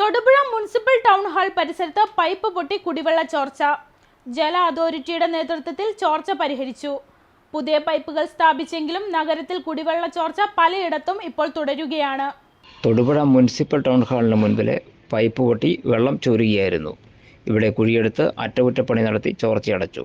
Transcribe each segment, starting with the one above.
Thodupuzha municipal town hall പരിസരത്ത് pipe പൊട്ടി കുടിവെള്ള ചോർച്ച. ജല അതോറിറ്റിയുടെ നേതൃത്വത്തിൽ ചോർച്ച പരിഹരിച്ചു. പുതിയ പൈപ്പുകൾ സ്ഥാപിച്ചെങ്കിലും നഗരത്തിൽ കുടിവെള്ള ചോർച്ച പലയിടത്തും ഇപ്പോൾ തുടരുകയാണ്. തൊടുപുഴ മുനിസിപ്പൽ ടൗൺ ഹാളിന് മുൻപിലെ പൈപ്പ് പൊട്ടി വെള്ളം ചോരുകയായിരുന്നു. ഇവിടെ കുഴിയെടുത്ത് അറ്റകുറ്റപ്പണി നടത്തി ചോർച്ചയടച്ചു.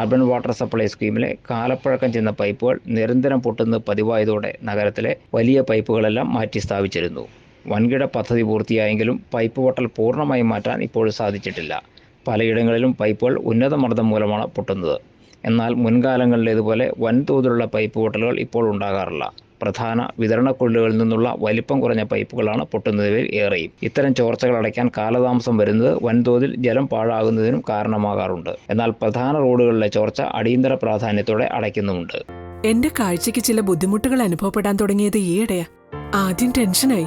അർബൻ വാട്ടർ സപ്ലൈ സ്കീമിലെ കാലപ്പഴക്കം ചെന്ന പൈപ്പുകൾ നിരന്തരം പൊട്ടുന്നത് പതിവായതോടെ നഗരത്തിലെ വലിയ പൈപ്പുകളെല്ലാം മാറ്റി സ്ഥാപിച്ചിരുന്നു. വൻകിട പദ്ധതി പൂർത്തിയായെങ്കിലും പൈപ്പ് പൊട്ടൽ പൂർണമായി മാറ്റാൻ ഇപ്പോൾ സാധിച്ചിട്ടില്ല. പലയിടങ്ങളിലും പൈപ്പുകൾ ഉന്നത മർദ്ദം മൂലമാണ് പൊട്ടുന്നത്. എന്നാൽ മുൻകാലങ്ങളിലേതുപോലെ വൻതോതിലുള്ള പൈപ്പ് പൊട്ടലുകൾ ഇപ്പോൾ ഉണ്ടാകാറില്ല. പ്രധാന വിതരണ കൊള്ളുകളിൽ നിന്നുള്ള വലിപ്പം കുറഞ്ഞ പൈപ്പുകളാണ് പൊട്ടുന്നതിൽ ഏറെയും. ഇത്തരം ചോർച്ചകൾ അടയ്ക്കാൻ കാലതാമസം വരുന്നത് വൻതോതിൽ ജലം പാഴാകുന്നതിനും കാരണമാകാറുണ്ട്. എന്നാൽ പ്രധാന റോഡുകളിലെ ചോർച്ച അടിയന്തര പ്രാധാന്യത്തോടെ അടയ്ക്കുന്നുമുണ്ട്. എന്റെ കാഴ്ചയ്ക്ക് ചില ബുദ്ധിമുട്ടുകൾ അനുഭവപ്പെടാൻ തുടങ്ങിയത് ഈയിടെയാ. ആദ്യം ടെൻഷനായി.